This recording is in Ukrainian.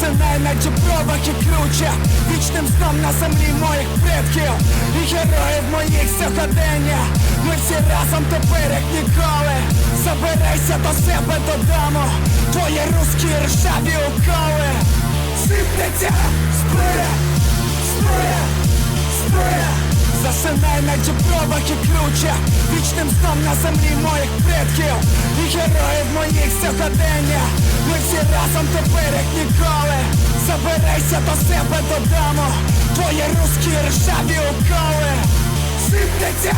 Засинай на дібровах і круче. Вічним сном на землі моїх предків. І героїв моїх сьогодення Ми всі разом тепер як ніколи. Забирайся до себе додому. Твої русські ржаві уколи. Сипнеться зброя, зброя, зброя Засинай на дібровах і круче. Вічним сном на землі моїх предків. І героїв моїх сьогодення Разом тепер як ніколи. Заберися до себе додому. Твої русські ржаві уколи. Сипнеться